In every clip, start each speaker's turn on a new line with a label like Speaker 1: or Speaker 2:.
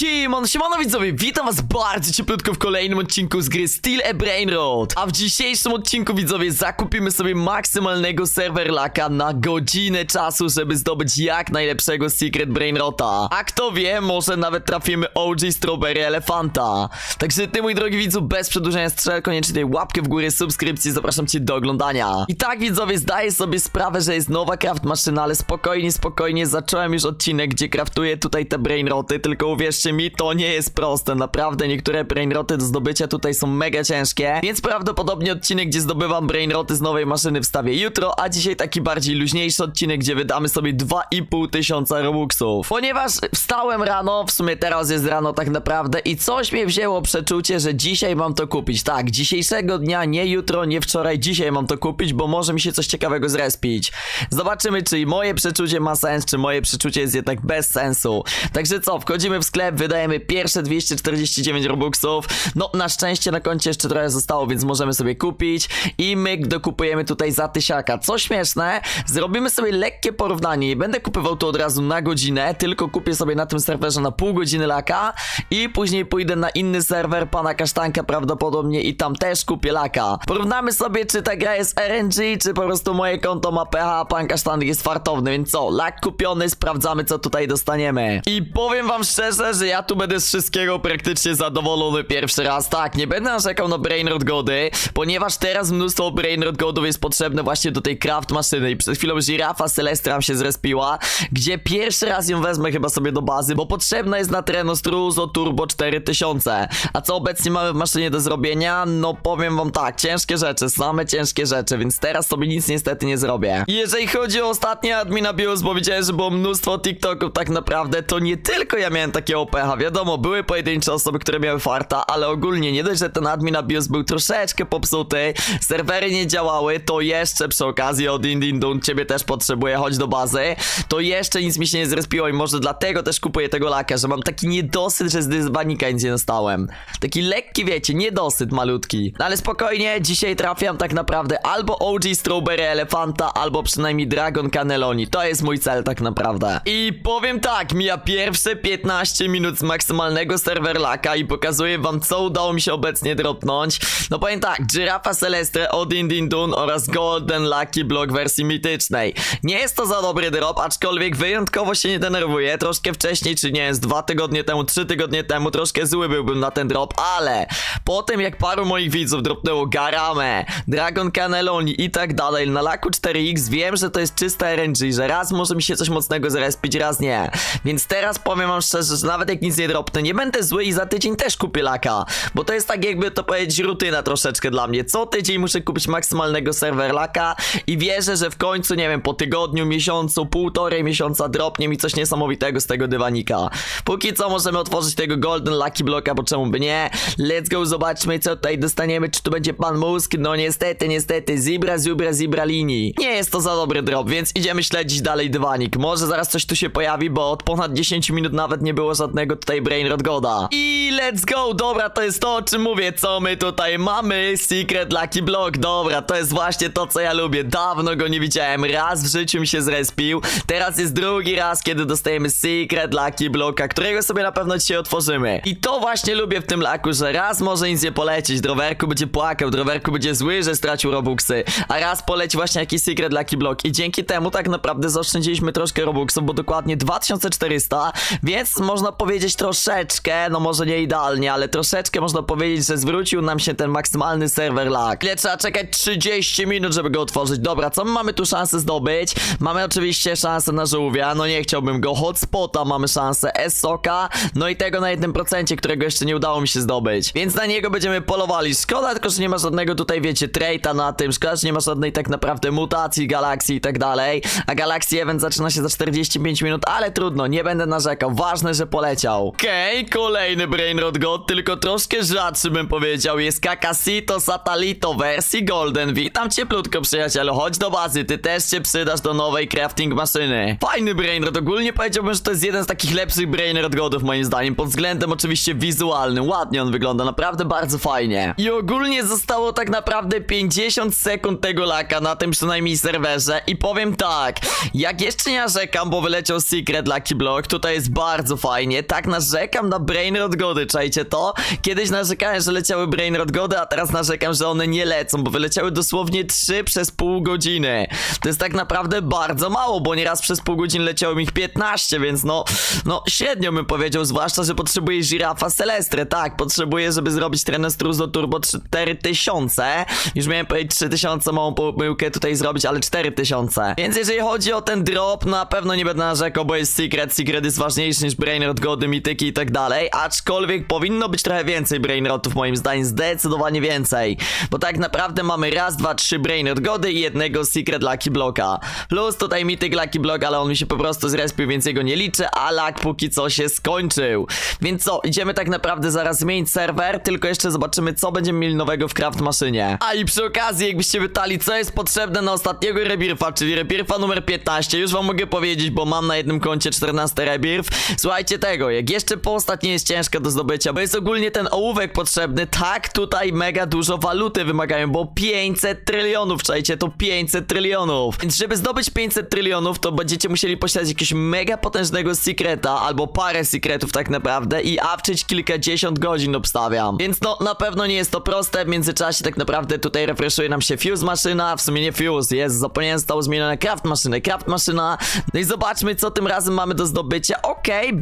Speaker 1: Siemon, siemano widzowie, witam was bardzo cieplutko w kolejnym odcinku z gry Steel a Brain Road. A w dzisiejszym odcinku widzowie zakupimy sobie maksymalnego server laka na godzinę czasu, żeby zdobyć jak najlepszego Secret Brain Rota. A kto wie, może nawet trafimy OG Strawberry Elefanta. Także ty mój drogi widzu, bez przedłużenia strzel, koniecznie tej łapkę w górę, subskrypcji, zapraszam cię do oglądania. I tak widzowie, zdaję sobie sprawę, że jest nowa craft maszyna, ale spokojnie, spokojnie, zacząłem już odcinek, gdzie craftuję tutaj te brainroty, tylko uwierzcie mi, to nie jest proste, naprawdę niektóre brainroty do zdobycia tutaj są mega ciężkie, więc prawdopodobnie odcinek, gdzie zdobywam brainroty z nowej maszyny wstawię jutro, a dzisiaj taki bardziej luźniejszy odcinek, gdzie wydamy sobie 2,5 tysiąca robuxów. Ponieważ wstałem rano, w sumie teraz jest rano tak naprawdę i coś mnie wzięło przeczucie, że dzisiaj mam to kupić. Tak, dzisiejszego dnia, nie jutro, nie wczoraj, dzisiaj mam to kupić, bo może mi się coś ciekawego zrespić. Zobaczymy, czy moje przeczucie ma sens, czy moje przeczucie jest jednak bez sensu. Także co, wchodzimy w sklep, wydajemy pierwsze 249 robuxów. No, na szczęście na koncie jeszcze trochę zostało, więc możemy sobie kupić. I my dokupujemy tutaj za tysiaka. Co śmieszne, zrobimy sobie lekkie porównanie. Nie będę kupywał to od razu na godzinę, tylko kupię sobie na tym serwerze na pół godziny laka i później pójdę na inny serwer pana Kasztanka prawdopodobnie i tam też kupię laka. Porównamy sobie, czy ta gra jest RNG, czy po prostu moje konto ma PH, pan Kasztanek jest fartowny, więc co, lak kupiony, sprawdzamy co tutaj dostaniemy. I powiem wam szczerze, że ja tu będę z wszystkiego praktycznie zadowolony pierwszy raz. Tak, nie będę narzekał na Brainrod Gody, ponieważ teraz mnóstwo Brainrod Godów jest potrzebne właśnie do tej craft maszyny i przed chwilą żirafa Celestram się zrespiła, gdzie pierwszy raz ją wezmę chyba sobie do bazy, bo potrzebna jest na Trenostruzo Turbo 4000. A co obecnie mamy w maszynie do zrobienia? No powiem wam tak, ciężkie rzeczy, same ciężkie rzeczy, więc teraz sobie nic niestety nie zrobię. Jeżeli chodzi o ostatnie admina bios, bo widziałem, że było mnóstwo TikToków tak naprawdę, to nie tylko ja miałem takie OPH, wiadomo, były pojedyncze osoby, które miały farta, ale ogólnie nie dość, że ten admin bios był troszeczkę popsuty, serwery nie działały, to jeszcze przy okazji od Indindun ciebie też potrzebuję, chodź do bazy, to jeszcze nic mi się nie zrespiło i może dlatego też kupuję tego laka, że mam taki niedosyt, że z dyzbanika nic nie dostałem. Taki lekki, wiecie, niedosyt malutki. No ale spokojnie, dzisiaj trafiam tak naprawdę albo OG Strawberry Elefanta, albo przynajmniej Dragon Cannelloni. To jest mój cel tak naprawdę. I powiem tak, mija pierwsze 15 minut z maksymalnego serwer laka i pokazuję wam, co udało mi się obecnie dropnąć. No powiem tak, Giraffa Celestre od Indindun oraz Golden Lucky Block wersji mitycznej. Nie jest to za dobry drop, aczkolwiek wyjątkowo się nie denerwuję. Troszkę wcześniej, czy nie, z dwa tygodnie temu, trzy tygodnie temu, troszkę zły byłbym na ten drop, ale po tym jak paru moich widzów dropnęło Garame, Dragon Cannelloni i tak dalej na laku 4X, wiem, że to jest czysta RNG, że raz może mi się coś mocnego zrespić, raz nie. Więc teraz powiem wam szczerze, że nawet jak nic nie dropnę, nie będę zły i za tydzień też kupię laka, bo to jest tak jakby to powiedzieć rutyna troszeczkę dla mnie. Co tydzień muszę kupić maksymalnego serwer laka i wierzę, że w końcu, nie wiem, po tygodniu, miesiącu, półtorej miesiąca dropnie mi coś niesamowitego z tego dywanika. Póki co możemy otworzyć tego Golden Lucky Blocka, bo czemu by nie? Let's go, zobaczmy co tutaj dostaniemy, czy tu będzie pan mózg? No niestety, niestety, zebra, zubra, zebra linii. Nie jest to za dobry drop, więc idziemy śledzić dalej dywanik. Może zaraz coś tu się pojawi, bo od ponad 10 minut nawet nie było żadnego tutaj Brainrod Goda. I let's go, dobra, to jest to, o czym mówię, co my tutaj mamy. Secret Lucky Block, dobra, to jest właśnie to, co ja lubię. Dawno go nie widziałem, raz w życiu mi się zrespił. Teraz jest drugi raz, kiedy dostajemy Secret Lucky Blocka, którego sobie na pewno dzisiaj otworzymy. I to właśnie lubię w tym laku, że raz może nic nie polecieć, drowerku będzie płakał, drowerku będzie zły, że stracił robuxy, a raz poleci właśnie jakiś Secret Lucky Block i dzięki temu tak naprawdę zaoszczędziliśmy troszkę robuxów, bo dokładnie 2400, więc można powiedzieć troszeczkę, no może nie idealnie, ale troszeczkę można powiedzieć, że zwrócił nam się ten maksymalny serwer lag. Ile trzeba czekać 30 minut, żeby go otworzyć. Dobra, co my mamy tu szansę zdobyć? Mamy oczywiście szansę na żółwia, no nie chciałbym go. Hotspota mamy szansę, S-Soka, no i tego na 1%, którego jeszcze nie udało mi się zdobyć. Więc na niego będziemy polowali. Szkoda tylko, że nie ma żadnego tutaj, wiecie, traita na tym. Szkoda, że nie ma żadnej tak naprawdę mutacji galaksji i tak dalej. A Galaxy Event zaczyna się za 45 minut, ale trudno, nie będę narzekał. Ważne, że poleciał. Okej, kolejny Brainrod God, tylko troszkę rzadszy bym powiedział. Jest Kakasito Satalito wersji Golden. Witam cieplutko, przyjacielu. Chodź do bazy, ty też się przydasz do nowej crafting maszyny. Fajny Brainrod, ogólnie powiedziałbym, że to jest jeden z takich lepszych Brainrod Godów moim zdaniem. Pod względem oczywiście wizualnym. Ładnie on wygląda, naprawdę bardzo fajnie. I ogólnie zostało tak naprawdę 50 sekund tego laka na tym przynajmniej serwerze. I powiem tak, jak jeszcze nie narzekam, bo wyleciał Secret Lucky Block, tutaj jest bardzo fajnie. Tak narzekam na Brainrot Gody, czajcie to? Kiedyś narzekałem, że leciały Brainrot Gody, a teraz narzekam, że one nie lecą, bo wyleciały dosłownie 3 przez pół godziny. To jest tak naprawdę bardzo mało, bo nieraz przez pół godziny leciało mi ich 15, więc no, no średnio bym powiedział, zwłaszcza, że potrzebuję żirafa Celestre, tak, potrzebuję, żeby zrobić Trenestruzo Turbo 4000, już miałem powiedzieć 3000, małą pomyłkę tutaj zrobić, ale 4000. Więc jeżeli chodzi o ten drop, na pewno nie będę narzekał, bo jest Secret, Secret jest ważniejszy niż Brainrot, Gody, Mityki i tak dalej, aczkolwiek powinno być trochę więcej Brainrotów moim zdaniem, zdecydowanie więcej, bo tak naprawdę mamy raz, dwa, trzy Brainrot Gody i jednego Secret Lucky Blocka, plus tutaj Mythic Lucky Block, ale on mi się po prostu zrespił, więc jego nie liczę, a Luck póki co się skończył. Więc co, idziemy tak naprawdę zaraz zmienić serwer, tylko jeszcze zobaczymy co będziemy mieli nowego w Craft Maszynie. A i przy okazji, jakbyście pytali, co jest potrzebne na ostatniego rebirfa, czyli rebirfa numer 15, już wam mogę powiedzieć, bo mam na jednym koncie 14 rebirf. Słuchajcie tego, jak jeszcze po ostatniej jest ciężka do zdobycia, bo jest ogólnie ten ołówek potrzebny, tak tutaj mega dużo waluty wymagają, bo 500 trylionów, czajcie, to 500 trylionów. Więc żeby zdobyć 500 trylionów, to będziecie musieli posiadać jakiegoś mega potężnego secreta, albo parę secretów tak naprawdę i awczyć kilkadziesiąt godzin obstawiam. Więc no, na pewno nie jest to proste, w międzyczasie tak naprawdę tutaj refreshuje nam się fuse maszyna, w sumie nie fuse, jest, zapomniałem, zostało zmienione craft maszynę, craft maszyna, no i zobaczmy co tym razem mamy do zdobycia, okej,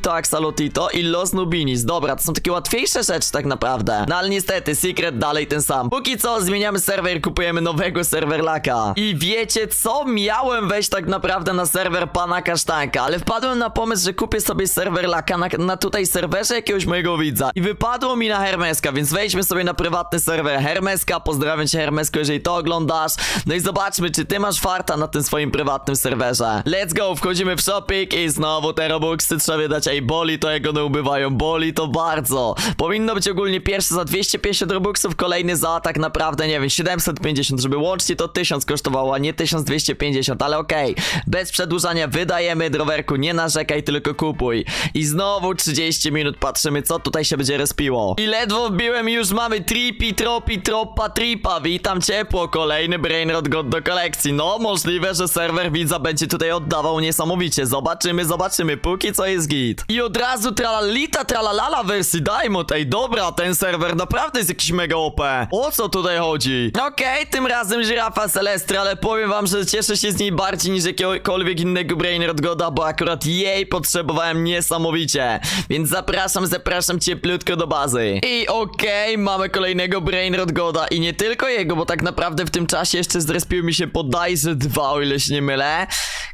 Speaker 1: Bandito, Axolotito i Los Nubinis, dobra, to są takie łatwiejsze rzeczy tak naprawdę, no ale niestety, secret dalej ten sam. Póki co zmieniamy serwer, kupujemy nowego serwerlaka. I wiecie co, miałem wejść tak naprawdę na serwer pana Kasztanka, ale wpadłem na pomysł, że kupię sobie serwerlaka na, na tutaj serwerze jakiegoś mojego widza. I wypadło mi na Hermeska, więc wejdźmy sobie na prywatny serwer Hermeska, pozdrawiam cię Hermesko, jeżeli to oglądasz, no i zobaczmy, czy ty masz farta na tym swoim prywatnym serwerze. Let's go, wchodzimy w shopping i znowu te robuxy trzeba wydać, ej boli to jak one ubywają, boli to bardzo. Powinno być ogólnie pierwszy za 250 robuxów, kolejny za tak naprawdę, nie wiem, 750, żeby łącznie to 1000 kosztowało, a nie 1250, ale okej, bez przedłużania wydajemy, drowerku, nie narzekaj, tylko kupuj. I znowu 30 minut patrzymy, co tutaj się będzie respiło. I ledwo wbiłem już mamy tripi, tropi, tropa, tripa, witam ciepło, kolejny Brainrot God do kolekcji. No, możliwe, że serwer widza będzie tutaj oddawał niesamowicie, zobaczymy, zobaczymy, póki co jest git. I od razu tralalita, tralalala wersji Diamond, ej dobra, ten serwer naprawdę jest jakiś mega OP. O co tutaj chodzi? Okej, tym razem żyrafa Celestra, ale powiem wam, że cieszę się z niej bardziej niż jakiegokolwiek innego Brainrot Goda, bo akurat jej potrzebowałem niesamowicie. Więc zapraszam, zapraszam cieplutko do bazy. I okej, mamy kolejnego Brainrot Goda i nie tylko jego, bo tak naprawdę w tym czasie jeszcze zrespiły mi się bodajże dwa, o ile się nie mylę.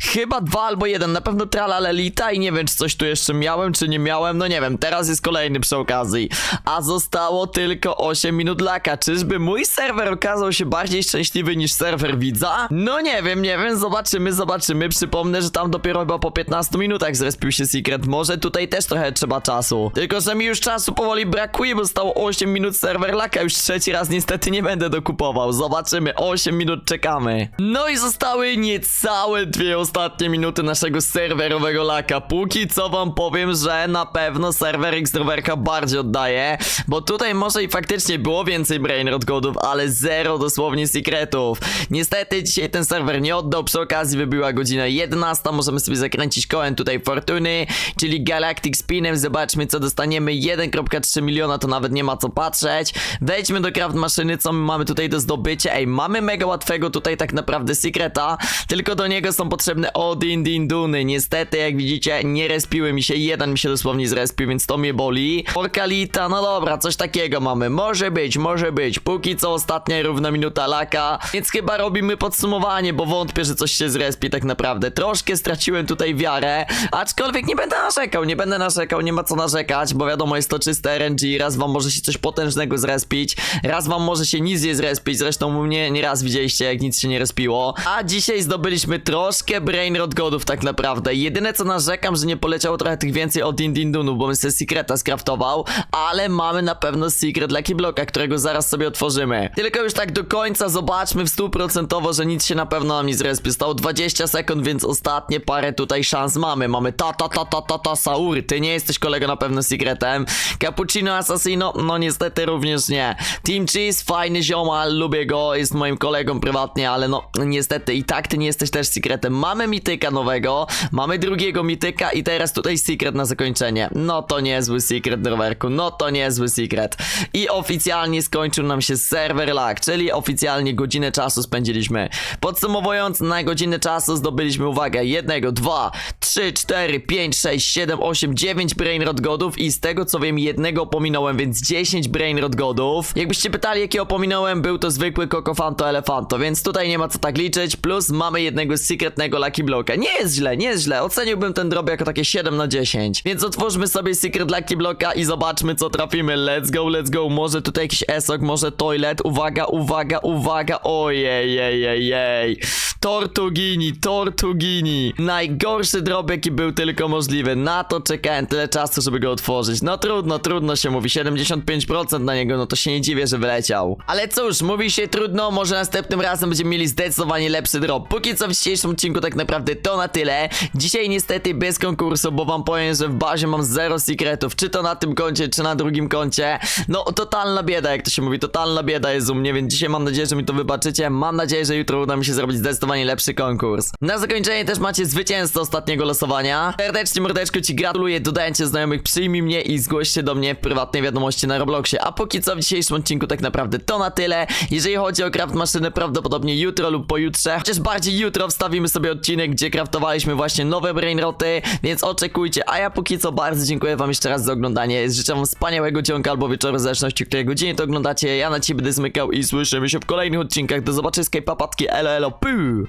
Speaker 1: Chyba dwa albo jeden, na pewno Tralalelita i nie wiem, czy coś tu jeszcze miałem, czy nie miałem, no nie wiem, teraz jest kolejny przy okazji. A zostało tylko 8 minut laka. Czyżby mój serwer okazał się bardziej szczęśliwy niż serwer widza? No nie wiem, nie wiem, zobaczymy, zobaczymy. Przypomnę, że tam dopiero chyba po 15 minutach zrespił się Secret. Może tutaj też trochę trzeba czasu. Tylko, że mi już czasu powoli brakuje, bo zostało 8 minut serwer laka. Już trzeci raz niestety nie będę dokupował. Zobaczymy, 8 minut czekamy. No i zostały niecałe dwie ostatnie minuty naszego serwerowego laka. Póki co wam powiem, że na pewno serwer Xtroverka bardziej oddaje, bo tutaj może i faktycznie było więcej Brainrot Godów, ale zero dosłownie secretów. Niestety dzisiaj ten serwer nie oddał, przy okazji wybiła godzina 11, możemy sobie zakręcić kołem tutaj fortuny, czyli Galactic Spinem, zobaczmy co dostaniemy, 1.3 miliona to nawet nie ma co patrzeć. Wejdźmy do craft maszyny, co my mamy tutaj do zdobycia, ej, mamy mega łatwego tutaj tak naprawdę secreta, tylko do niego są potrzebne Odin Din Duny, niestety jak widzicie nie respiły mi się, jeden mi się dosłownie zrespił, więc to mnie boli. Orkalita, no dobra, coś takiego mamy, może być, może być, póki co ostatnia równa minuta laka, więc chyba robimy podsumowanie, bo wątpię, że coś się zrespi tak naprawdę. Troszkę straciłem tutaj wiarę, aczkolwiek nie będę narzekał, nie będę narzekał, nie ma co narzekać, bo wiadomo, jest to czyste RNG, raz wam może się coś potężnego zrespić, raz wam może się nic nie zrespić, zresztą mnie nieraz widzieliście, jak nic się nie respiło, a dzisiaj zdobyliśmy troszkę Brainrot Godów tak naprawdę. Jedyne co narzekam, że nie poleciało trochę tych więcej od Indindunu, bo bym sobie Secreta skraftował, ale mamy na pewno Secret Lucky Blocka, którego zaraz sobie otworzymy. Tylko już tak do końca zobaczmy w 100% że nic się na pewno nam nie zrespi. Stało 20 sekund, więc ostatnie parę tutaj szans mamy. Mamy ta ta ta ta ta ta Saur, ty nie jesteś kolego na pewno Secretem. Cappuccino Assassino, no niestety również nie. Team Cheese, fajny ziomal, lubię go, jest moim kolegą prywatnie, ale no niestety i tak ty nie jesteś też Secretem. Mamy mityka nowego, mamy drugiego mityka i teraz tutaj secret na zakończenie. No to niezły secret, rowerku, no to niezły secret. I oficjalnie skończył nam się server lag, czyli oficjalnie godzinę czasu spędziliśmy. Podsumowując, na godzinę czasu zdobyliśmy, uwagę, jednego, dwa, trzy, cztery, pięć, sześć, siedem, osiem, dziewięć brainrot godów i z tego co wiem jednego pominąłem, więc 10 brainrot godów. Jakbyście pytali jakiego pominąłem, był to zwykły Kokofanto Elefanto, więc tutaj nie ma co tak liczyć, plus mamy jednego secretnego Lucky Blocka. Nie jest źle, nie jest źle, oceniłbym ten drop jako takie 7 na 10. Więc otwórzmy sobie secret Lucky Blocka i zobaczmy co trafimy. Let's go, let's go, może tutaj jakiś esok, może toilet, uwaga, uwaga, uwaga, ojej, jej, jej, jej. Tortugini, Tortugini. Najgorszy drop jaki był tylko możliwy. Na to czekałem tyle czasu, żeby go otworzyć. No trudno, trudno się mówi. 75% na niego, no to się nie dziwię, że wyleciał. Ale cóż, mówi się trudno, może następnym razem będziemy mieli zdecydowanie lepszy drop. Póki co w dzisiejszym odcinku tak naprawdę to na tyle. Dzisiaj niestety bez konkursu, bo wam powiem, że w bazie mam zero secretów. Czy to na tym koncie, czy na drugim koncie. No, totalna bieda, jak to się mówi. Totalna bieda jest u mnie, więc dzisiaj mam nadzieję, że mi to wybaczycie. Mam nadzieję, że jutro uda mi się zrobić zdecydowanie lepszy konkurs. Na zakończenie też macie zwycięzcę ostatniego losowania. Serdecznie, mordeczko, ci gratuluję. Dodajcie znajomych, przyjmij mnie i zgłoś się do mnie prywatnej wiadomości na Robloxie. A póki co w dzisiejszym odcinku tak naprawdę to na tyle. Jeżeli chodzi o craft maszyny, prawdopodobnie jutro lub pojutrze, chociaż bardziej jutro wstawimy sobie odcinek, gdzie craftowaliśmy właśnie nowe brainroty, więc oczekujcie. A ja póki co bardzo dziękuję wam jeszcze raz za oglądanie. Życzę wam wspaniałego dzionka albo wieczoru, w zależności której godzinie to oglądacie. Ja na ciebie będę zmykał i słyszymy się w kolejnych odcinkach. Do zobaczenia, papatki, elo elo, puu!